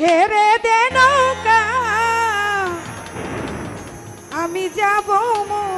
ছেড়ে দে নৌকা। আমি যাব মো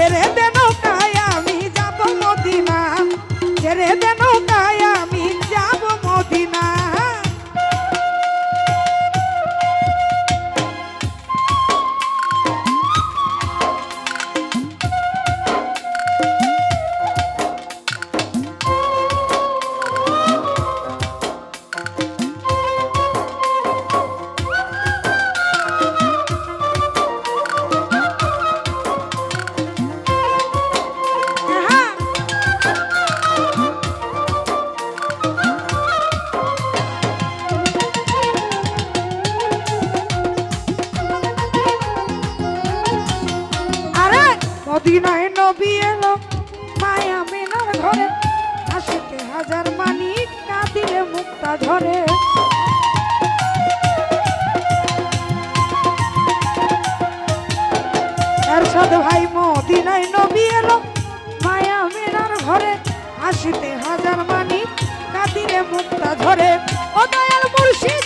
ছেড়ে দেন ঘরে আসিতে হাজার মানি কাঁদিরে মুক্তা ঝরে। অদয়াল মুর্শিদ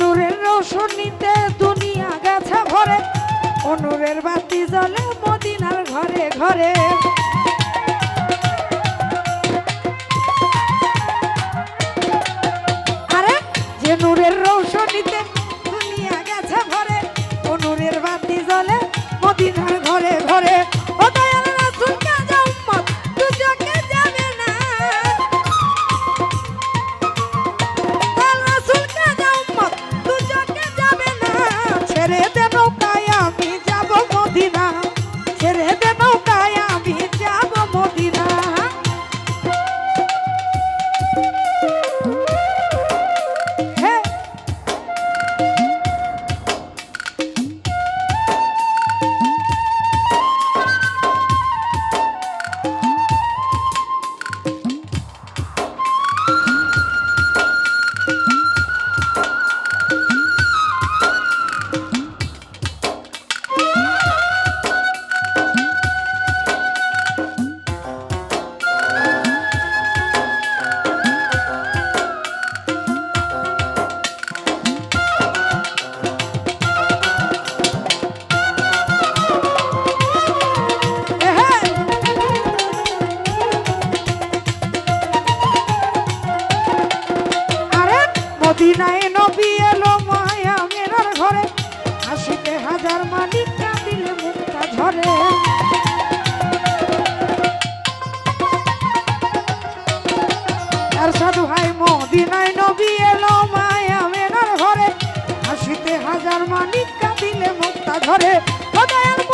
নূরের রোশনীতে দুনিয়া গেছে ভরে। অনুরের বাতি জ্বলে মদিনার ঘরে ঘরে।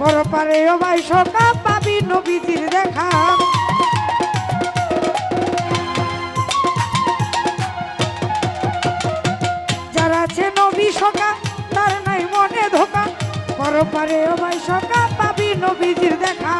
পরপারে ও ভাই সকা পাবি নবীজির দেখা। যারা আছে নবী সকা তার নাই মনে ধোকা। পরপারে ও ভাই সকা পাবি নবীজির দেখা।